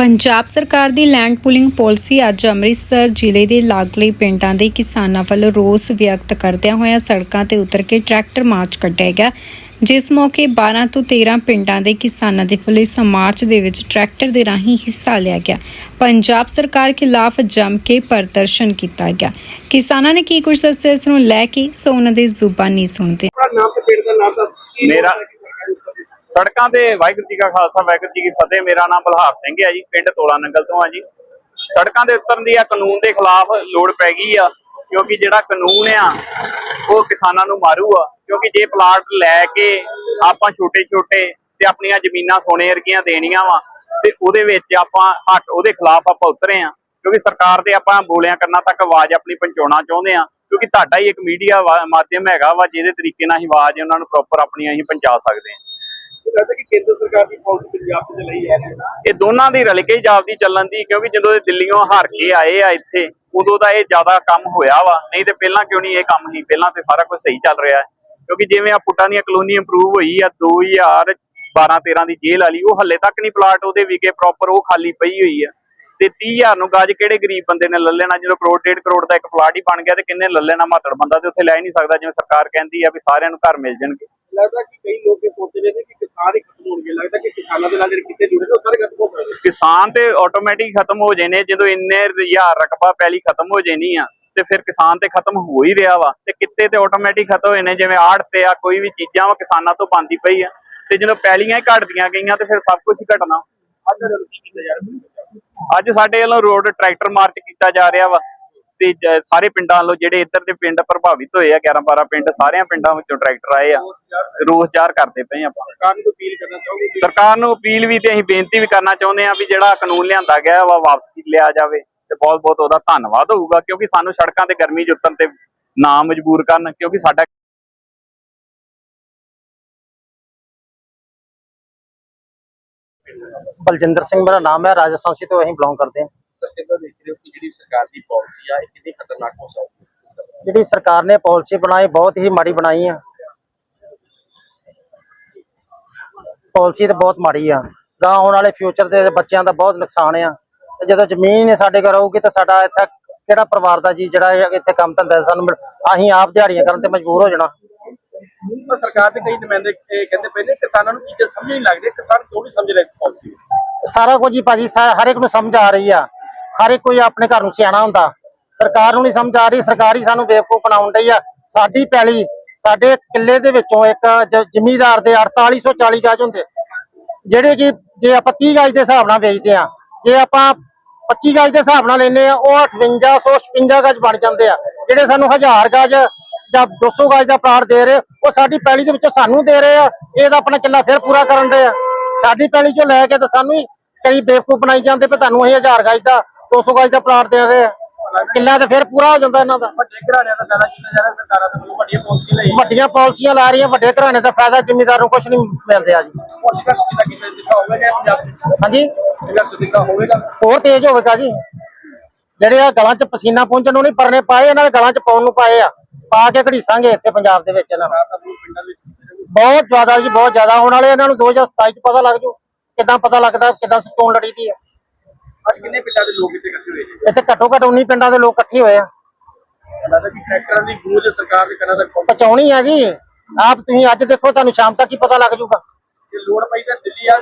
ਪੰਜਾਬ ਸਰਕਾਰ ਦੀ land pooling policy ਅੱਜ ਅੰਮ੍ਰਿਤਸਰ ਜ਼ਿਲ੍ਹੇ ਦੇ ਲਾਗਲੇ ਪਿੰਡਾਂ ਦੇ ਕਿਸਾਨਾਂ ਵੱਲੋਂ ਰੋਸ ਵਿਅਕਤ ਕਰਦਿਆਂ ਹੋਇਆਂ ਸੜਕਾਂ ਤੇ ਉਤਰ ਕੇ ਟਰੈਕਟਰ ਮਾਰਚ ਕੱਢਿਆ ਗਿਆ। ਜਿਸ ਮੌਕੇ 12 ਤੋਂ 13 ਪਿੰਡਾਂ ਦੇ ਕਿਸਾਨਾਂ ਦੇ ਵੱਲੋਂ ਇਸ ਮਾਰਚ ਦੇ ਵਿੱਚ ਟਰੈਕਟਰ ਦੇ ਰਾਹੀਂ ਹਿੱਸਾ ਲਿਆ ਗਿਆ। ਪੰਜਾਬ ਸਰਕਾਰ ਖਿਲਾਫ ਜੰਮ ਕੇ ਪ੍ਰਦਰਸ਼ਨ ਕੀਤਾ ਗਿਆ। ਕਿਸਾਨਾਂ ਨੇ ਕੀ ਕੁਝ ਦੱਸਿਆ ਇਸ ਨੂੰ ਲੈ ਕੇ ਸੋ ਉਹਨਾਂ ਦੇ ਜ਼ੁਬਾਨੀ ਸੁਣਦੇ ਮੇਰਾ- ਲੱਗਦਾ ਕਿ ਸਰਕਾਰੀ ਉੱਪਰ ਸੜਕਾਂ ਤੇ ਵਾਹਿਗੁਰੂ ਜੀ ਕਾ ਖਾਲਸਾ, ਵਾਹਿਗੁਰੂ ਜੀ ਕੀ ਫਤਿਹ। ਮੇਰਾ ਨਾਮ ਬਲਹਾਰ ਸਿੰਘ ਹੈ ਜੀ, ਪਿੰਡ ਤੋਲਾ ਨੰਗਲ ਤੋਂ ਆ ਜੀ। ਸੜਕਾਂ ਦੇ ਉਤਰਨ ਦੀ ਆ ਕਾਨੂੰਨ ਦੇ ਖਿਲਾਫ ਲੋੜ ਪੈ ਗਈ ਆ, ਕਿਉਂਕਿ ਜਿਹੜਾ ਕਾਨੂੰਨ ਆ, ਉਹ ਕਿਸਾਨਾਂ ਨੂੰ ਮਾਰੂ ਆ। ਕਿਉਂਕਿ ਜੇ ਪਲਾਟ ਲੈ ਕੇ ਆਪਾਂ ਛੋਟੇ ਛੋਟੇ ਤੇ ਆਪਣੀਆਂ ਜ਼ਮੀਨਾਂ ਸੋਨੇ ਵਰਗੀਆਂ ਦੇਣੀਆਂ ਵਾ, ਤੇ ਉਹਦੇ ਵਿੱਚ ਆਪਾਂ ਹੱਟ, ਉਹਦੇ ਖਿਲਾਫ ਆਪਾਂ ਉਤਰੇ ਆ। ਕਿਉਂਕਿ ਸਰਕਾਰ ਦੇ ਆਪਾਂ ਬੋਲਿਆਂ ਕਰਨਾ ਤੱਕ ਆਵਾਜ਼ ਆਪਣੀ ਪਹੁੰਚਾਉਣਾ ਚਾਹੁੰਦੇ ਆ, ਕਿਉਂਕਿ ਤੁਹਾਡਾ ਹੀ ਇੱਕ ਮੀਡੀਆ ਮਾਧਿਅਮ ਹੈਗਾ ਵਾ, ਜਿਹਦੇ ਤਰੀਕੇ ਨਾਲ ਅਸੀਂ ਆਵਾਜ਼ ਉਹਨਾਂ ਨੂੰ ਪ੍ਰੋਪਰ ਆਪਣੀ ਅਸੀਂ ਪਹੁੰਚਾ ਸਕਦੇ ਹਾਂ ਲੱਗਦਾ ਕਿ ਕੇਂਦਰ ਸਰਕਾਰ ਦੀ ਪਾਲਿਸੀ ਪੰਜਾਬ ਤੇ ਲਈ ਹੈ। ਇਹ ਦੋਨਾਂ ਦੀ ਰਲ ਕੇ ਹੀ ਜਾਪਦੀ ਚੱਲਣ ਦੀ, ਕਿਉਂਕਿ ਜਦੋਂ ਇਹ ਦਿੱਲੀੋਂ ਹਾਰ ਕੇ ਆਏ ਆ ਇੱਥੇ, ਉਦੋਂ ਦਾ ਇਹ ਜ਼ਿਆਦਾ ਕੰਮ ਹੋਇਆ ਵਾ। ਨਹੀਂ ਤੇ ਪਹਿਲਾਂ ਕਿਉਂ ਨਹੀਂ ਇਹ ਕੰਮ ਹੀ ਪਹਿਲਾਂ ਤੇ ਸਾਰਾ ਕੁਝ ਸਹੀ ਚੱਲ ਰਿਹਾ ਕਿਉਂਕਿ ਜਿਵੇਂ ਆ ਪੁੱਟਾਂ ਦੀਆਂ ਕਲੋਨੀ ਇੰਪਰੂਵ ਹੋਈ ਆ 2012 13 ਦੀ ਜੇਲ੍ਹ ਵਾਲੀ, ਉਹ ਹੱਲੇ ਤੱਕ ਨਹੀਂ ਪਲਾਟ ਉਹਦੇ ਵਿਕੇ ਪ੍ਰੋਪਰ ਉਹ ਖਾਲੀ ਪਈ ਹੋਈ ਆ। ਤੇ 30000 ਨੂੰ ਗਾਜ ਕਿਹੜੇ ਗਰੀਬ ਬੰਦੇ ਨੇ ਲੈ ਲੈਣਾ? ਜਦੋਂ ਕਰੋੜ, ਡੇਢ ਕਰੋੜ ਦਾ ਇੱਕ ਪਲਾਟ ਹੀ ਬਣ ਗਿਆ, ਤੇ ਕਿੰਨੇ ਲੈ ਲੈਣਾ ਮਾਤੜ ਬੰਦਾ? ਤੇ ਉੱਥੇ ਲੈ ਹੀ ਨਹੀਂ ਸਕਦਾ, ਜਿਵੇਂ ਸਰਕਾਰ ਕਹਿੰਦੀ ਆ ਵੀ ਸਾਰਿਆਂ ਨੂੰ ਘਰ ਮਿਲ ਜਾਣਗੇ। ਲੱਗਦਾ ਕਿ ਕਈ ਲੋਕ ਇਹ ਸੋਚਦੇ ਨੇ ਕਿ ਕਿਸਾਨ ਹੀ ਖਤਮ ਹੋਣਗੇ। ਲੱਗਦਾ ਕਿ ਕਿਸਾਨਾਂ ਦੇ ਨਾਲ ਜਿਹੜੇ ਕਿੱਤੇ ਜੁੜੇ ਨੇ ਉਹ ਸਾਰੇ ਖਤਮ ਹੋ ਸਕਦੇ ਕਿਸਾਨ ਤੇ ਆਟੋਮੈਟਿਕ ਖਤਮ ਹੋ ਜਾਣੇ ਜਦੋਂ ਇੰਨੇ ਹਜ਼ਾਰ ਰਕਬਾ ਪਹਿਲੀ ਖਤਮ ਹੋ ਜਾਣੀ ਆ ਤੇ ਫਿਰ ਕਿਸਾਨ ਤੇ ਖਤਮ ਹੋ ਹੀ ਰਿਹਾ ਵਾ। ਤੇ ਕਿੱਤੇ ਤੇ ਆਟੋਮੈਟਿਕ ਖਤਮ ਹੋਏ ਨੇ ਜਿਵੇਂ ਆੜ ਤੇ ਆ ਕੋਈ ਵੀ ਚੀਜ਼ਾਂ ਵਾ ਕਿਸਾਨਾਂ ਤੋਂ ਬੰਦੀ ਪਈ ਆ। ਤੇ ਜਦੋਂ ਪਹਿਲੀਆਂ ਹੀ ਘਟਦੀਆਂ ਗਈਆਂ ਤੇ ਫਿਰ ਸਭ ਕੁਝ ਹੀ ਘਟਣਾ। ਅੱਜ ਸਾਡੇ ਵੱਲੋਂ ਰੋਡ ਟਰੈਕਟਰ ਮਾਰਚ ਕੀਤਾ ਜਾ ਰਿਹਾ ਵਾ। ਤੇ ਸਾਰੇ ਪਿੰਡਾਂ ਵੱਲੋਂ ਜਿਹੜੇ ਇੱਧਰ ਦੇ ਪਿੰਡ ਪ੍ਰਭਾਵਿਤ ਹੋਏ ਆ 11 12 ਪਿੰਡ ਸਾਰਿਆਂ ਪਿੰਡਾਂ ਵਿੱਚੋਂ ਟਰੈਕਟਰ ਆਏ ਆ। ਰੋਸ ਜ਼ਾਹਰ ਕਰਦੇ ਪਏ ਆਪਾਂ। ਸਰਕਾਰ ਨੂੰ ਅਪੀਲ ਕਰਨਾ ਚਾਹੋਗੇ ਕਿ ਸਰਕਾਰ ਨੂੰ ਅਪੀਲ ਵੀ ਤੇ ਅਸੀਂ ਬੇਨਤੀ ਵੀ ਕਰਨਾ ਚਾਹੁੰਦੇ ਹਾਂ ਵੀ ਜਿਹੜਾ ਕਾਨੂੰਨ ਲਿਆਂਦਾ ਗਿਆ ਵਾ ਵਾਪਸ ਲਿਆ ਜਾਵੇ। ਤੇ ਬਹੁਤ ਬਹੁਤ ਉਹਦਾ ਧੰਨਵਾਦ ਹੋਊਗਾ ਕਿਉਂਕਿ ਸਾਨੂੰ ਸੜਕਾਂ ਤੇ ਗਰਮੀ 'ਚ ਉਤਰਨ ਤੇ ਨਾ ਮਜਬੂਰ ਕਰਨ ਕਿਉਂਕਿ ਸਾਡਾ ਬਲਜਿੰਦਰ ਸਿੰਘ ਮੇਰਾ ਨਾਮ ਹੈ ਰਾਜਸਥਾਨ ਸੀ ਤੋਂ ਅਸੀਂ ਬਿਲੋਂਗ ਕਰਦੇ ਹਾਂ। ਸਰ ਕਿੱਦਾਂ ਦੇਖ ਰਹੇ ਹੋ ਕਿ ਜਿਹੜੀ ਸਰਕਾਰ ਦੀ ਪਾਲਿਸੀ ਆ ਇਹ ਕਿੰਨੀ ਖਤਰਨਾਕ ਹੋ ਸਕਦੀ ਹੈ? ਜਿਹੜੀ ਸਰਕਾਰ ਨੇ ਪਾਲਿਸੀ ਬਣਾਈ ਬਹੁਤ ਹੀ ਮਾੜੀ ਬਣਾਈ ਆ। ਪਾਲਿਸੀ ਤਾਂ ਬਹੁਤ ਮਾੜੀ ਆ। ਗਾਂ ਆਉਣ ਵਾਲੇ ਫਿਊਚਰ ਦੇ ਬੱਚਿਆਂ ਦਾ ਬਹੁਤ ਨੁਕਸਾਨ ਆ। ਤੇ ਜਦੋਂ ਜ਼ਮੀਨ ਸਾਡੇ ਕੋਲ ਰਹੂਗੀ ਤਾਂ ਸਾਡਾ ਇੱਥੇ ਕਿਹੜਾ ਪਰਿਵਾਰ ਦਾ ਜੀ ਜਿਹੜਾ ਇੱਥੇ ਕੰਮ ਧੰਦਾ ਸਾਨੂੰ ਅਸੀਂ ਆਪ ਦਿਹਾੜੀਆਂ ਕਰਨ ਤੇ ਮਜਬੂਰ ਹੋ ਜਾਣਾ। ਪਰ ਸਰਕਾਰ ਦੇ ਕਈ ਨੁਮਾਇੰਦੇ ਕਹਿੰਦੇ ਨੇ ਕਿਸਾਨਾਂ ਨੂੰ ਚੀਜ਼ਾਂ ਸਮਝ ਨਹੀਂ ਲੱਗਦੀ ਕਿਸਾਨ ਕਿਉਂ ਨਹੀਂ ਸਮਝ ਰਹੇ ਇਸ ਪਾਲਿਸੀ ਸਾਰਾ ਕੁਝ ਹੀ ਭਾਜੀ ਹਰ ਇੱਕ ਨੂੰ ਸਮਝ ਆ ਰਹੀ ਆ। ਹਰ ਇੱਕ ਕੋਈ ਆਪਣੇ ਘਰ ਨੂੰ ਸਿਆਣਾ ਹੁੰਦਾ। ਸਰਕਾਰ ਨੂੰ ਨਹੀਂ ਸਮਝ ਆ ਰਹੀ, ਸਰਕਾਰ ਹੀ ਸਾਨੂੰ ਬੇਵਕੂਫ ਬਣਾਉਣ ਡਈ ਆ। ਸਾਡੀ ਪੈਲੀ, ਸਾਡੇ ਕਿੱਲੇ ਦੇ ਵਿੱਚੋਂ ਇੱਕ ਜ- ਜ਼ਿਮੀਂਦਾਰ ਦੇ 4840 ਗਜ ਹੁੰਦੇ। ਜਿਹੜੇ ਕਿ ਜੇ ਆਪਾਂ 30 ਗਾਜ ਦੇ ਹਿਸਾਬ ਨਾਲ ਵੇਚਦੇ ਆ, ਜੇ ਆਪਾਂ 25 ਗਜ ਦੇ ਹਿਸਾਬ ਨਾਲ ਲੈਨੇ ਆ, ਉਹ 5856 ਗਜ ਬਣ ਜਾਂਦੇ ਆ। ਜਿਹੜੇ ਸਾਨੂੰ 1000 ਗਜ ਜਾਂ 200 ਗਜ ਦਾ ਪਲਾਟ ਦੇ ਰਹੇ, ਉਹ ਸਾਡੀ ਪੈਲੀ ਦੇ ਵਿੱਚੋਂ ਸਾਨੂੰ ਦੇ ਰਹੇ ਆ। ਇਹਦਾ ਆਪਣਾ ਕਿੱਲਾ ਫਿਰ ਪੂਰਾ ਕਰਨ ਦੇ ਆ। ਸਾਡੀ ਪੈਲੀ ਚੋਂ ਲੈ ਕੇ ਤਾਂ ਸਾਨੂੰ ਹੀ ਕਈ ਬੇਵਕੂਫ ਬਣਾਈ ਜਾਂਦੇ ਵੀ ਤੁਹਾਨੂੰ ਅਸੀਂ 1000 ਗਾਜ ਦਾ 200 ਗਜ ਦਾ ਪਲਾਟ ਦੇ ਰਹੇ ਆ। ਕਿੱਲਾ ਤਾਂ ਫਿਰ ਪੂਰਾ ਹੋ ਜਾਂਦਾ ਇਹਨਾਂ ਦਾ। ਵੱਡੇ ਘਰਾਣਿਆਂ ਦਾ ਫਾਇਦਾ ਕੀਤਾ ਜਾ ਰਿਹਾ ਸਰਕਾਰਾਂ ਵੱਲੋਂ ਵੱਡੀਆਂ ਪਾਲਿਸੀ ਲਈ ਵੱਡੀਆਂ ਪਾਲਿਸੀਆਂ ਲਾ ਰਹੀਆਂ ਵੱਡੇ ਘਰਾਣੇ ਦਾ ਫਾਇਦਾ ਜ਼ਿਮੀਂਦਾਰ ਨੂੰ ਕੁਝ ਨਹੀਂ ਮਿਲ ਰਿਹਾ ਜੀ। ਕੀਤਾ ਪੰਜਾਬ ਹਾਂਜੀ? ਸੰਘਰਸ਼ ਦਿਖਾ ਹੋਵੇਗਾ? ਹੋਰ ਤੇਜ਼ ਹੋਵੇਗਾ ਜੀ। ਜਿਹੜੇ ਆ ਗਲਾਂ 'ਚ ਪਸੀਨਾ ਪਹੁੰਚਣ ਨੂੰ ਨਹੀਂ ਪਰਨੇ ਪਾਏ ਇਹਨਾਂ ਦੇ ਗਲਾਂ 'ਚ ਪਾਉਣ ਨੂੰ ਪਾਏ ਆ। ਪਾ ਕੇ ਘੜੀਸਾਂਗੇ ਇੱਥੇ ਪੰਜਾਬ ਦੇ ਵਿੱਚ ਇਹਨਾਂ ਬਹੁਤ ਜ਼ਿਆਦਾ ਜੀ ਬਹੁਤ ਜ਼ਿਆਦਾ। ਆਉਣ ਵਾਲੇ ਇਹਨਾਂ ਨੂੰ 2027 'ਚ ਪਤਾ ਲੱਗ ਜੂ। ਕਿਦਾਂ ਪਤਾ ਲੱਗਦਾ ਕਿਦਾਂ ਚੋਣ ਲੜੀ ਦੀ ਆ। ਅੱਜ ਕਿੰਨੇ ਪਿੰਡਾਂ ਦੇ ਲੋਕ ਇੱਥੇ ਇਕੱਠੇ ਹੋਏ? ਨੇ ਇੱਥੇ ਘੱਟੋ ਘੱਟ 19 ਪਿੰਡਾਂ ਦੇ ਲੋਕ ਇਕੱਠੇ ਹੋਏ ਆ। ਲੱਗਦਾ ਕਿ ਟਰੈਕਟਰਾਂ ਦੀ ਗੂੰਜ ਸਰਕਾਰ ਦੇ ਕੰਨਾਂ ਤੱਕ ਪਹੁੰਚ। ਪਹੁੰਚਾਉਣੀ ਆ ਜੀ। ਆਪ ਤੁਸੀਂ ਅੱਜ ਦੇਖੋ ਤੁਹਾਨੂੰ ਸ਼ਾਮ ਤੱਕ ਹੀ ਪਤਾ ਲੱਗ ਜੂਗਾ ਜੇ ਲੋੜ ਪਈ ਤਾਂ ਦਿੱਲੀ ਆ